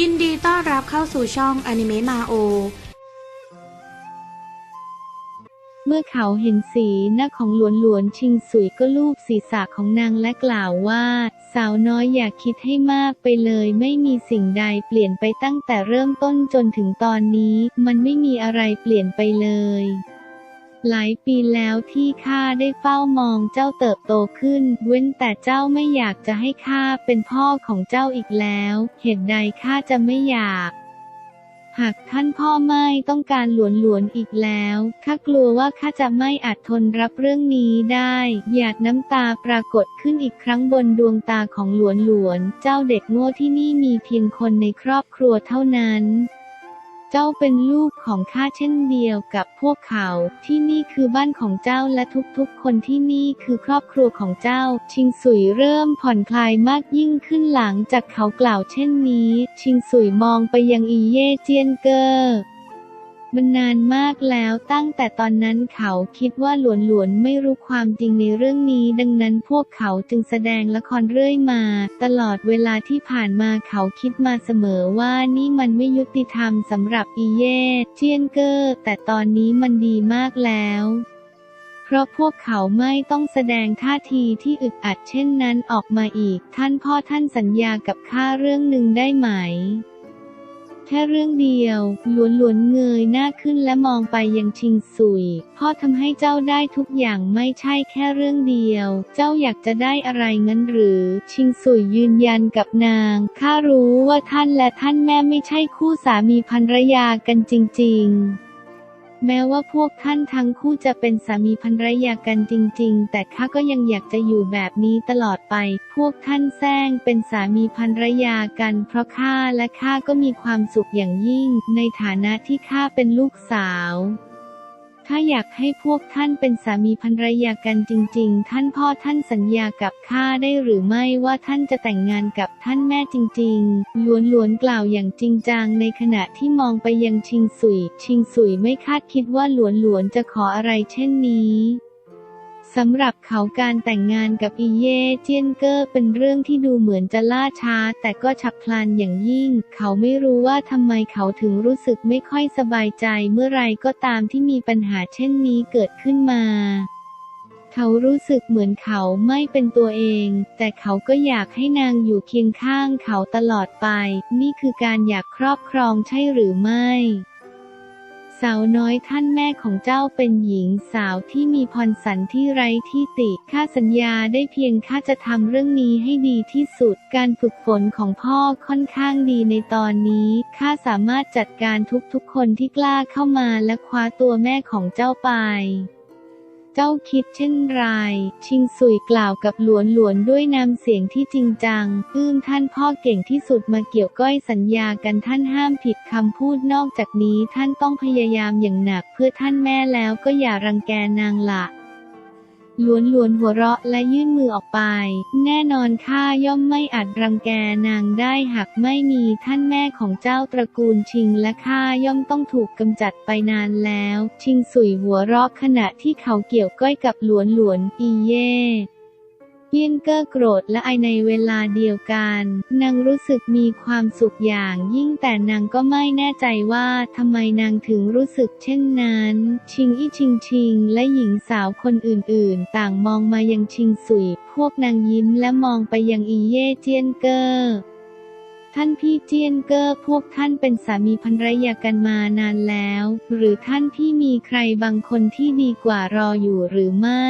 ยินดีต้อนรับเข้าสู่ช่องอนิเมะมาโอ เมื่อเขาเห็นสีหน้าของหลวนหลวนชิงสุยก็ลูบศีรษะของนางและกล่าวว่า สาวน้อยอย่าคิดให้มากไปเลยไม่มีสิ่งใดเปลี่ยนไปตั้งแต่เริ่มต้นจนถึงตอนนี้ มันไม่มีอะไรเปลี่ยนไปเลย หลายปีแล้วที่ข้าได้เฝ้ามองเจ้าเติบโตขึ้น เว้นแต่เจ้าไม่อยากจะให้ข้าเป็นพ่อของเจ้าอีกแล้ว เหตุใดข้าจะไม่อยากหากท่านพ่อไม่ต้องการหลวนหลวนอีกแล้วข้ากลัวว่าข้าจะไม่อาจทนรับเรื่องนี้ได้ หยาดน้ำตาปรากฏขึ้นอีกครั้งบนดวงตาของหลวนหลวน เจ้าเด็กโง่ที่นี่มีเพียงคนในครอบครัวเท่านั้น จ้าเป็นลูกของข้าเช่นเดียวกับพวกเขา ที่นี่คือบ้านของเจ้าและทุกๆ คนที่นี่คือครอบครัวของเจ้า ชิงสุยเริ่มผ่อนคลายมากยิ่งขึ้นหลังจากเขากล่าวเช่นนี้ ชิงสุยมองไปยังอีเย่เจียนเกอร์ มันนานมากแล้วตั้งแต่ตอนนั้นเขาคิดว่าหลวนหลวนๆไม่รู้ความจริงในเรื่องนี้ ดังนั้นพวกเขาจึงแสดงละครเรื่อยมา ตลอดเวลาที่ผ่านมาเขาคิดมาเสมอว่านี่มันไม่ยุติธรรมสำหรับอีเย่เจียนเกอร์แต่ตอนนี้มันดีมากแล้วเพราะพวกเขาไม่ต้องแสดงท่าทีที่อึดอัดเช่นนั้นออกมาอีก ท่านพ่อท่านสัญญากับข้าเรื่องหนึ่งได้ไหม แค่เรื่องเดียวหลวนหลวนๆเงยหน้าขึ้นและมองไปยังชิงสุย พ่อทำให้เจ้าได้ทุกอย่างไม่ใช่แค่เรื่องเดียว เจ้าอยากจะได้อะไรงั้นหรือ ชิงสุยยืนยันกับนาง ข้ารู้ว่าท่านและท่านแม่ไม่ใช่คู่สามีภรรยากันจริง ๆ แม้ว่าพวกท่านทั้งคู่จะเป็นสามีภรรยากันจริง ๆ แต่ข้าก็ยังอยากจะอยู่แบบนี้ตลอดไป พวกท่านแซงเป็นสามีภรรยากัน เพราะข้าและข้าก็มีความสุขอย่างยิ่ง ในฐานะที่ข้าเป็นลูกสาว ถ้าอยากให้พวกท่านเป็นสามีภรรยากันจริง ๆ ท่านพ่อท่านสัญญากับข้าได้หรือไม่ว่าท่านจะแต่งงานกับท่านแม่จริง ๆ ล้วนล้วนๆกล่าวอย่างจริงจังในขณะที่มองไปยังชิงสุย ชิงสุยไม่คาดคิดว่าหลวนหลวนๆจะขออะไรเช่นนี้ สำหรับเขาการแต่งงานกับอีเย่เจียนเกอร์เป็นเรื่องที่ดูเหมือนจะล่าช้า แต่ก็ฉับพลันอย่างยิ่ง เขาไม่รู้ว่าทำไมเขาถึงรู้สึกไม่ค่อยสบายใจเมื่อไรก็ตามที่มีปัญหาเช่นนี้เกิดขึ้นมา เขารู้สึกเหมือนเขาไม่เป็นตัวเอง แต่เขาก็อยากให้นางอยู่เคียงข้างเขาตลอดไป นี่คือการอยากครอบครองใช่หรือไม่ สาวน้อยท่านแม่ของเจ้าเป็นหญิงสาวที่มีพรสันที่ไร้ที่ติข้าสัญญาได้เพียงข้าจะทำเรื่องนี้ให้ดีที่สุด การฝึกฝนของพ่อค่อนข้างดีในตอนนี้ข้าสามารถจัดการทุกๆคนที่กล้าเข้ามาและคว้าตัวแม่ของเจ้าไป เจ้าคิดเช่นไร ชิงสุยกล่าวกับหลวนหลวนด้วยน้ำเสียงที่จริงจัง อื้มท่านพ่อเก่งที่สุดมาเกี่ยวก้อยสัญญากันท่านห้ามผิดคำพูดนอกจากนี้ท่านต้องพยายามอย่างหนัก เพื่อท่านแม่แล้วก็อย่ารังแกนางละ ลวนหลวนๆหัวเราะและยื่นมือออกไป แน่นอนข้าย่อมไม่อาจรังแกนางได้หากไม่มีท่านแม่ของเจ้าตระกูลชิงและข้าย่อมต้องถูกกำจัดไปนานแล้ว ชิงสุยหัวเราะขณะที่เขาเกี่ยวก้อยกับลวนหลวนๆอีเย่ เยี่ยนเกอร์โกรธและไอในเวลาเดียวกัน นางรู้สึกมีความสุขอย่างยิ่งแต่นางก็ไม่แน่ใจว่าทำไมนางถึงรู้สึกเช่นนั้น ชิงอี้ชิงชิง และหญิงสาวคนอื่นๆ ต่างมองมายังชิงสุย พวกนางยิ้มและมองไปยังอีเย่เจียนเกอร์ ท่านพี่เจียนเกอร์พวกท่านเป็นสามีภรรยากันมานานแล้ว หรือท่านพี่มีใครบางคนที่ดีกว่ารออยู่หรือไม่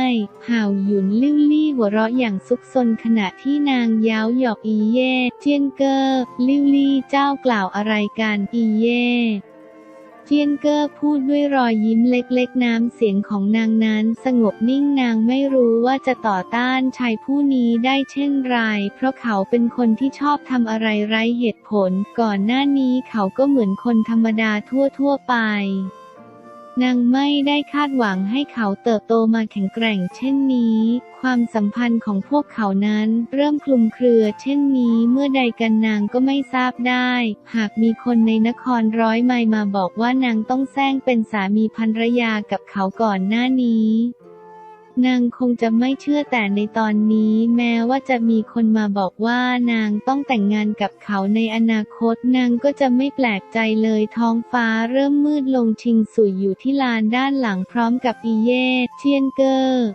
ห่าวหยุนลิ้วลี่หัวเราะอย่างซุกซนขณะที่นางย้าหยอกอีเย่เจียนเกอร์ลิ้วลี่เจ้ากล่าวอะไรกันอีเย่ เจียนเกอร์พูดด้วยรอยยิ้มเล็กๆ น้ำเสียงของนางนั้นสงบนิ่งนางไม่รู้ว่าจะต่อต้านชายผู้นี้ได้เช่นไร เพราะเขาเป็นคนที่ชอบทำอะไรไร้เหตุผล ก่อนหน้านี้เขาก็เหมือนคนธรรมดาทั่วๆไป นางไม่ได้คาดหวังให้เขาเติบโตมาแข็งแกร่งเช่นนี้ ความสัมพันธ์ของพวกเขานั้นเริ่มคลุมเครือเช่นนี้เมื่อใดกันนางก็ไม่ทราบได้ หากมีคนในนครร้อยไมล์มาบอกว่านางต้องแซงเป็นสามีภรรยากับเขาก่อนหน้านี้ นางคงจะไม่เชื่อแต่ในตอนนี้แม้ว่าจะมีคนมาบอกว่านางต้องแต่งงานกับเขาในอนาคต นางก็จะไม่แปลกใจเลยท้องฟ้าเริ่มมืดลงชิงสุยอยู่ที่ลานด้านหลังพร้อมกับอีเย่เชียนเกอร์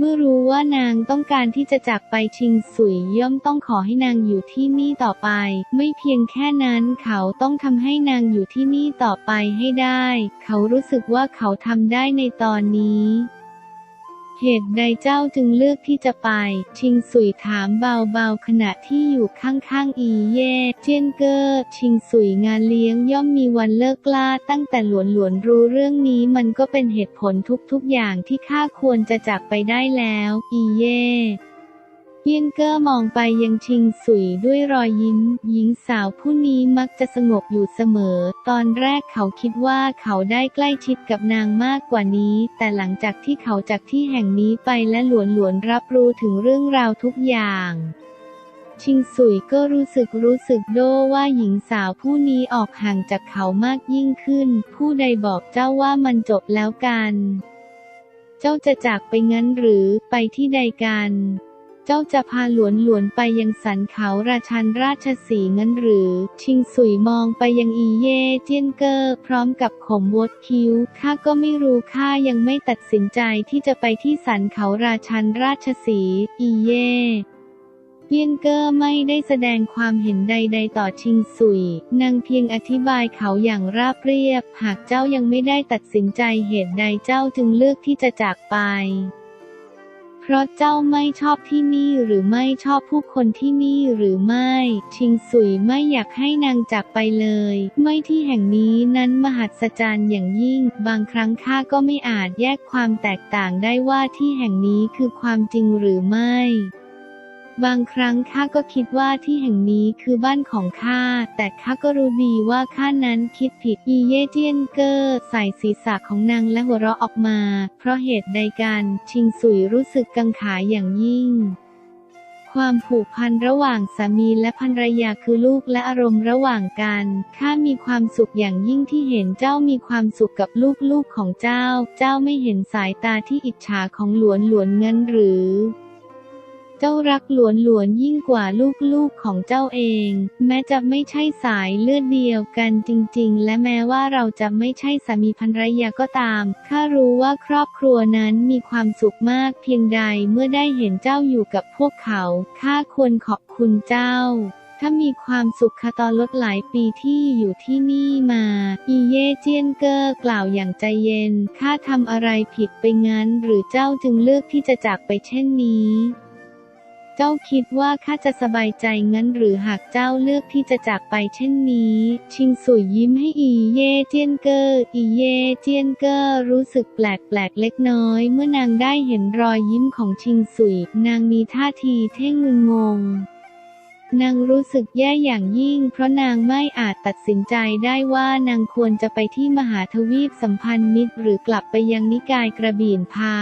เมื่อรู้ว่านางต้องการที่จะจากไปชิงสุยย่อมต้องขอให้นางอยู่ที่นี่ต่อไป ไม่เพียงแค่นั้นเขาต้องทำให้นางอยู่ที่นี่ต่อไปให้ได้ เขารู้สึกว่าเขาทำได้ในตอนนี้ เหตุใดเจ้าจึงเลือกที่จะไป ชิงสุยถามเบาๆขณะที่อยู่ข้างๆอีเย่เจียนเกอร์ชิงสุยงานเลี้ยงย่อมมีวันเลิกลาตั้งแต่หลวนหลวนรู้เรื่องนี้มันก็เป็นเหตุผลทุกๆอย่างที่ข้าควรจะจากไปได้แล้ว อีเย่ เยียนเกอร์มองไปยังชิงสุยด้วยรอยยิ้ม หญิงสาวผู้นี้มักจะสงบอยู่เสมอ ตอนแรกเขาคิดว่าเขาได้ใกล้ชิดกับนางมากกว่านี้ แต่หลังจากที่เขาจากที่แห่งนี้ไปและหลวนหลวนรับรู้ถึงเรื่องราวทุกอย่างชิงสุยก็รู้สึกรู้สึกโดว่าหญิงสาวผู้นี้ออกห่างจากเขามากยิ่งขึ้น ผู้ใดบอกเจ้าว่ามันจบแล้วกัน เจ้าจะจากไปงั้นหรือไปที่ใดกัน เจ้าจะพาหลวนหลวนไปยังสันเขาราชันราชสีงั้นหรือ ชิงสุยมองไปยังอีเย่เจียนเกอร์ พร้อมกับขมวดคิ้ว ข้าก็ไม่รู้ข้ายังไม่ตัดสินใจที่จะไปที่สันเขาราชันราชสีอีเย่เยียนเกอร์ไม่ได้แสดงความเห็นใด ๆ ต่อชิงสุย นางเพียงอธิบายเขาอย่างราบเรียบ หากเจ้ายังไม่ได้ตัดสินใจเหตุใดเจ้าจึงเลือกที่จะจากไป เพราะเจ้าไม่ชอบที่นี่หรือไม่ชอบผู้คนที่นี่หรือไม่ ชิงสุยไม่อยากให้นางจากไปเลย ไม่ที่แห่งนี้นั้นมหัศจรรย์อย่างยิ่ง บางครั้งข้าก็ไม่อาจแยกความแตกต่างได้ว่าที่แห่งนี้คือความจริงหรือไม่ บางครั้งข้าก็คิดว่าที่แห่งนี้คือบ้านของข้า แต่ข้าก็รู้ดีว่าข้านั้นคิดผิด อีเย่เจียนเกอร์ใส่ศีรษะของนางและหัวเราะออกมา เพราะเหตุใดกันชิงสุยรู้สึกกังขาอย่างยิ่งความผูกพันระหว่างสามีและภรรยาคือลูกและอารมณ์ระหว่างกัน ข้ามีความสุขอย่างยิ่งที่เห็นเจ้ามีความสุขกับลูกๆของเจ้า เจ้าไม่เห็นสายตาที่อิจฉาของหลวนหลวนงั้นหรือ เจ้ารักหลวนหลวนยิ่งกว่าลูกๆของเจ้าเอง แม้จะไม่ใช่สายเลือดเดียวกันจริงๆ และแม้ว่าเราจะไม่ใช่สามีภรรยาก็ตามข้ารู้ว่าครอบครัวนั้นมีความสุขมากเพียงใดเมื่อได้เห็นเจ้าอยู่กับพวกเขาข้าควรขอบคุณเจ้าถ้ามีความสุขคตอนลดหลายปีที่อยู่ที่นี่มา อีเย่เจียนเกอร์กล่าวอย่างใจเย็น ข้าทำอะไรผิดไปงั้น หรือเจ้าจึงเลือกที่จะจากไปเช่นนี้ เจ้าคิดว่าข้าจะสบายใจงั้นหรือหากเจ้าเลือกที่จะจากไปเช่นนี้ ชิงสุยยิ้มให้อีเย่เจียนเกอร์อีเย่เจียนเกอร์รู้สึกแปลกแปลกเล็กน้อย เมื่อนางได้เห็นรอยยิ้มของชิงสุย นางมีท่าทีเท่งงุนงง นางรู้สึกแย่อย่างยิ่ง เพราะนางไม่อาจตัดสินใจได้ว่านางควรจะไปที่มหาทวีปสัมพันธ์มิตร หรือกลับไปยังนิกายกระบี่นพา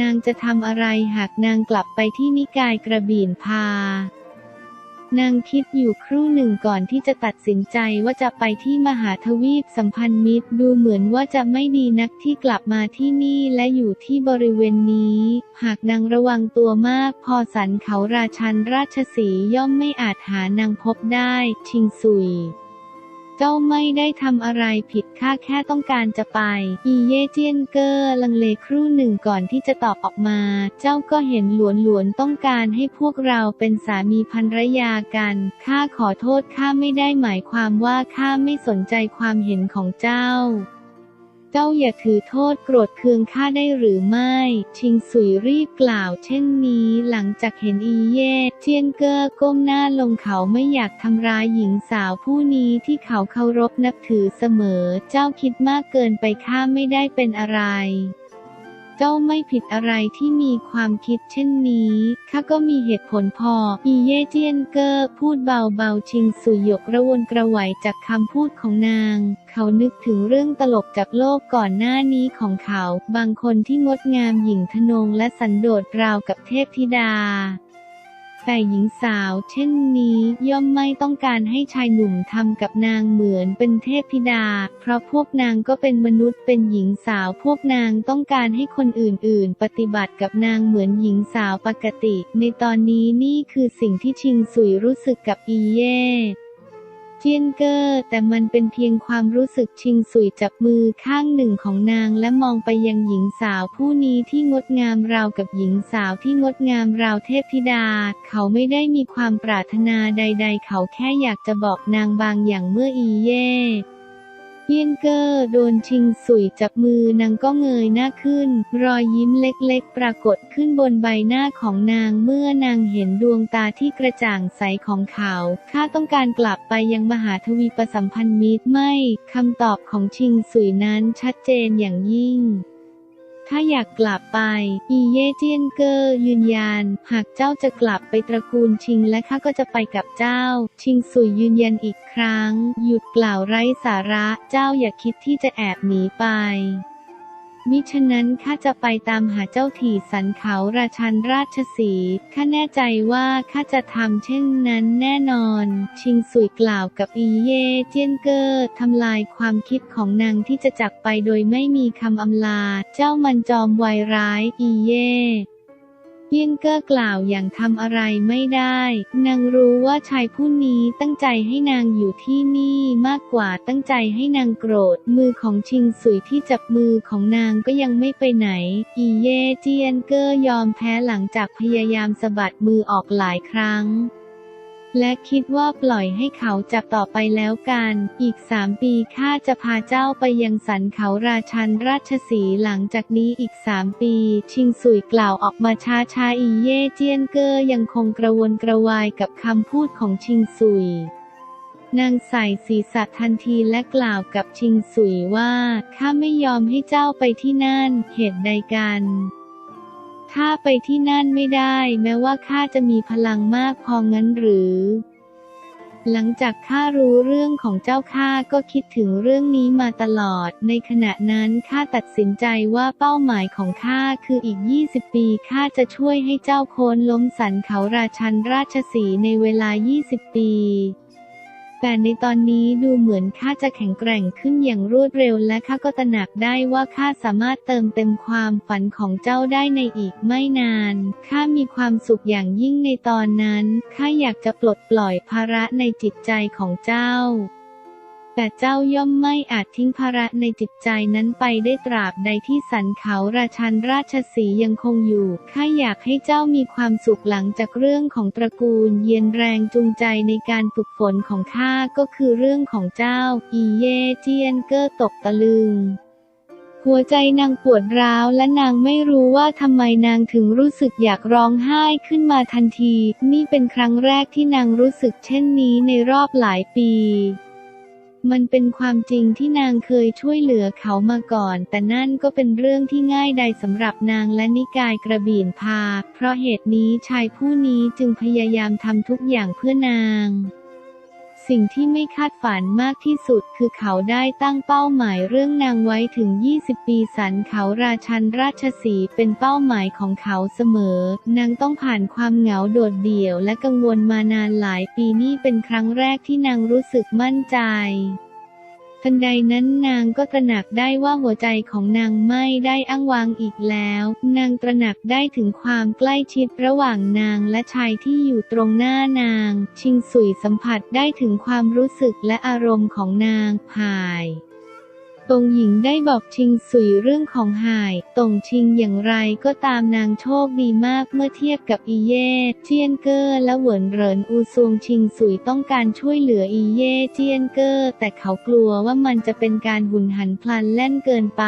นางจะทำอะไรหากนางกลับไปที่นิกายกระบี่นพา นางคิดอยู่ครู่หนึ่งก่อนที่จะตัดสินใจว่าจะไปที่มหาทวีปสัมพันธ์มิตรดูเหมือนว่าจะไม่ดีนักที่กลับมาที่นี่และอยู่ที่บริเวณนี้ หากนางระวังตัวมาก พอสันเขาราชันราชสีย่อมไม่อาจหานางพบได้ ชิงสุย เจ้าไม่ได้ทำอะไรผิดข้าแค่ต้องการจะไป อีเย่เจียนเกอร์ลังเลครู่หนึ่งก่อนที่จะตอบออกมา เจ้าก็เห็นหลวนหลวนต้องการให้พวกเราเป็นสามีภรรยากัน ข้าขอโทษข้าไม่ได้หมายความว่าข้าไม่สนใจความเห็นของเจ้า เจ้าอย่าถือโทษโกรธเคืองข้าได้หรือไม่ ชิงสุยรีบกล่าวเช่นนี้หลังจากเห็นอีเย่เจียนเกอร์ก้มหน้าลงเขาไม่อยากทำร้ายหญิงสาวผู้นี้ที่เขาเคารพนับถือเสมอ เจ้าคิดมากเกินไปข้าไม่ได้เป็นอะไร เจ้าไม่ผิดอะไรที่มีความคิดเช่นนี้ข้าก็มีเหตุผลพอ อีเย่เจียนเกอร์พูดเบาๆ ชิงสุยหยกระวนกระไหวจากคำพูดของนาง เขานึกถึงเรื่องตลกจากโลกก่อนหน้านี้ของเขา บางคนที่งดงามหญิงทนงและสันโดษราวกับเทพธิดา แต่หญิงสาวเช่นนี้ย่อมไม่ต้องการให้ชายหนุ่มทำกับนางเหมือนเป็นเทพธิดา เพราะพวกนางก็เป็นมนุษย์เป็นหญิงสาวพวกนางต้องการให้คนอื่นๆ ปฏิบัติกับนางเหมือนหญิงสาวปกติ ในตอนนี้นี่คือสิ่งที่ชิงสุยรู้สึกกับอีเย่ เจียนเกอร์แต่มันเป็นเพียงความรู้สึกชิงสุยจับมือข้างหนึ่งของนางและมองไปยังหญิงสาวผู้นี้ที่งดงามราวกับหญิงสาวที่งดงามราวเทพธิดา เขาไม่ได้มีความปรารถนาใด ๆ เขาแค่อยากจะบอกนางบางอย่างเมื่ออีเย่ เยียนเกอร์โดนชิงสุยจับมือนางก็เงยหน้าขึ้น รอยยิ้มเล็กๆ ปรากฏขึ้นบนใบหน้าของนางเมื่อนางเห็นดวงตาที่กระจ่างใสของเขา ข้าต้องการกลับไปยังมหาทวีปสัมพันธ์มิตรไม่ คำตอบของชิงสุยนั้นชัดเจนอย่างยิ่ง ถ้าอยากกลับไป อีเย่เจียนเกอร์ยืนยัน หากเจ้าจะกลับไปตระกูลชิงและข้าก็จะไปกับเจ้า ชิงสุยยืนยันอีกครั้ง หยุดกล่าวไร้สาระ เจ้าอย่าคิดที่จะแอบหนีไป มิฉะนั้นข้าจะไปตามหาเจ้าถี่สันเขาราชันราชสีข้าแน่ใจว่าข้าจะทำเช่นนั้นแน่นอน ชิงสุยกล่าวกับอีเย่เจียนเกอร์ทำลายความคิดของนางที่จะจักไปโดยไม่มีคำอำลา เจ้ามันจอมวัยร้ายอีเย่ เจียงเกอร์กล่าวอย่างทำอะไรไม่ได้ นางรู้ว่าชายผู้นี้ตั้งใจให้นางอยู่ที่นี่มากกว่าตั้งใจให้นางโกรธ มือของชิงสุยที่จับมือของนางก็ยังไม่ไปไหน อีเย่เจียนเกอร์ยอมแพ้หลังจากพยายามสะบัดมือออกหลายครั้ง และคิดว่าปล่อยให้เขาจับต่อไปแล้วกัน อีกสามปีข้าจะพาเจ้าไปยังสันเขาราชันราชสีหลังจากนี้อีกสามปี ชิงสุยกล่าวออกมาช้าช้าอีเย่เจียนเกอร์ยังคงกระวนกระวายกับคำพูดของชิงสุยนางใส่ศีรษะทันทีและกล่าวกับชิงสุยว่า ข้าไม่ยอมให้เจ้าไปที่นั่น เหตุใดกัน ถ้าไปที่นั่นไม่ได้ แม้ว่าข้าจะมีพลังมากพองั้นหรือ หลังจากข้ารู้เรื่องของเจ้าข้าก็คิดถึงเรื่องนี้มาตลอด ในขณะนั้นข้าตัดสินใจว่าเป้าหมายของข้าคืออีก 20 ปีข้าจะช่วยให้เจ้าโคนล้มสันเขาราชันราชสีในเวลา 20 ปี แต่ในตอนนี้ดูเหมือนข้าจะแข็งแกร่งขึ้นอย่างรวดเร็วและข้าก็ตระหนักได้ว่าข้าสามารถเติมเต็มความฝันของเจ้าได้ในอีกไม่นาน ข้ามีความสุขอย่างยิ่งในตอนนั้น ข้าอยากจะปลดปล่อยภาระในจิตใจของเจ้า แต่เจ้าย่อมไม่อาจทิ้งภาระในจิตใจนั้นไปได้ตราบใดที่สันเขาราชันราชสียังคงอยู่ ข้าอยากให้เจ้ามีความสุขหลังจากเรื่องของตระกูล เย็นแรงจูงใจในการฝึกฝนของข้าก็คือเรื่องของเจ้า อีเย่เจียนเกอตกตะลึงหัวใจนางปวดร้าวและนางไม่รู้ว่าทำไมนางถึงรู้สึกอยากร้องไห้ขึ้นมาทันที นี่เป็นครั้งแรกที่นางรู้สึกเช่นนี้ในรอบหลายปี มันเป็นความจริงที่นางเคยช่วยเหลือเขามาก่อน แต่นั่นก็เป็นเรื่องที่ง่ายใดสำหรับนางและนิกายกระบี่นพา เพราะเหตุนี้ชายผู้นี้จึงพยายามทำทุกอย่างเพื่อนาง สิ่งที่ไม่คาดฝันมากที่สุดคือเขาได้ตั้งเป้าหมายเรื่องนางไว้ถึง 20 ปีสันเขาราชันราชสีเป็นเป้าหมายของเขาเสมอ นางต้องผ่านความเหงาโดดเดี่ยวและกังวลมานานหลายปีนี่เป็นครั้งแรกที่นางรู้สึกมั่นใจ ทันใดนั้นนางก็ตระหนักได้ว่าหัวใจของนางไม่ได้อ้างวางอีกแล้ว นางตระหนักได้ถึงความใกล้ชิดระหว่างนางและชายที่อยู่ตรงหน้านาง ชิงสุยสัมผัสได้ถึงความรู้สึกและอารมณ์ของนางหาย ตงหญิงได้บอกชิงสุยเรื่องของหาย ตงชิงอย่างไรก็ตามนางโชคดีมากเมื่อเทียบกับอีเย่เจียนเกอร์และเหวินเหรินอูซวงชิงสุยต้องการช่วยเหลืออีเย่เจียนเกอร์แต่เขากลัวว่ามันจะเป็นการหุนหันพลันแล่นเกินไป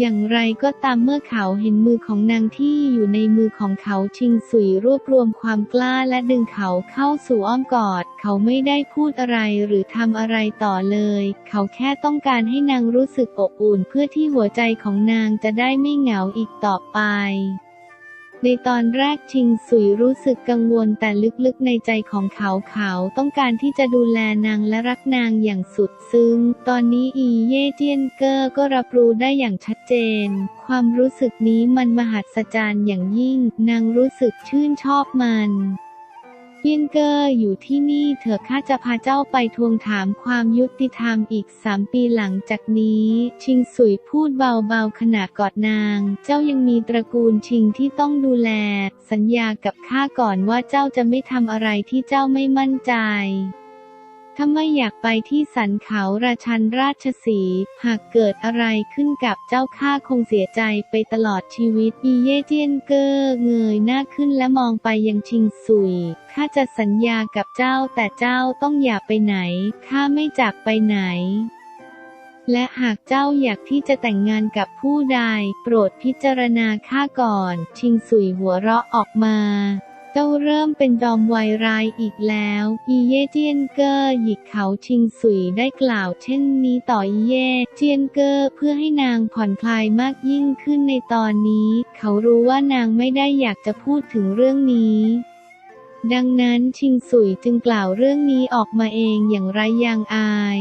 อย่างไรก็ตามเมื่อเขาเห็นมือของนางที่อยู่ในมือของเขาชิงสุยรวบรวมความกล้าและดึงเขาเข้าสู่อ้อมกอด เขาไม่ได้พูดอะไรหรือทำอะไรต่อเลย เขาแค่ต้องการให้นางรู้สึกอบอุ่นเพื่อที่หัวใจของนางจะได้ไม่เหงาอีกต่อไป ในตอนแรกชิงสุยรู้สึกกังวลแต่ลึกๆในใจของเขาเขาต้องการที่จะดูแลนางและรักนางอย่างสุดซึ้ง ตอนนี้อีเย่เจียนเกอร์ก็รับรู้ได้อย่างชัดเจน ความรู้สึกนี้มันมหัศจรรย์อย่างยิ่ง นางรู้สึกชื่นชอบมัน เจียนเกอร์อยู่ที่นี่เถอะข้าจะพาเจ้าไปทวงถามความยุติธรรมอีกสามปีหลังจากนี้ ชิงสุยพูดเบาๆขณะกอดนาง เจ้ายังมีตระกูลชิงที่ต้องดูแล สัญญากับข้าก่อนว่าเจ้าจะไม่ทำอะไรที่เจ้าไม่มั่นใจ ถ้าไม่อยากไปที่สันเขาราชันราชสี หากเกิดอะไรขึ้นกับเจ้าข้าคงเสียใจไปตลอดชีวิต อีเย่เจียนเกอร์เงยหน้าขึ้นและมองไปยังชิงสุย ข้าจะสัญญากับเจ้าแต่เจ้าต้องอย่าไปไหน ข้าไม่จากไปไหนและหากเจ้าอยากที่จะแต่งงานกับผู้ใด โปรดพิจารณาข้าก่อน ชิงสุยหัวเราะออกมา เจ้าเริ่มเป็นจอมวายร้ายอีกแล้ว อีเย่เจียนเกอร์หยิกเขาชิงสุยได้กล่าวเช่นนี้ต่ออีเย่เจียนเกอร์เพื่อให้นางผ่อนคลายมากยิ่งขึ้นในตอนนี้ เขารู้ว่านางไม่ได้อยากจะพูดถึงเรื่องนี้ดังนั้นชิงสุยจึงกล่าวเรื่องนี้ออกมาเองอย่างไรยางอาย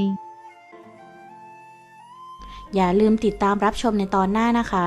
อย่าลืมติดตามรับชมในตอนหน้านะคะ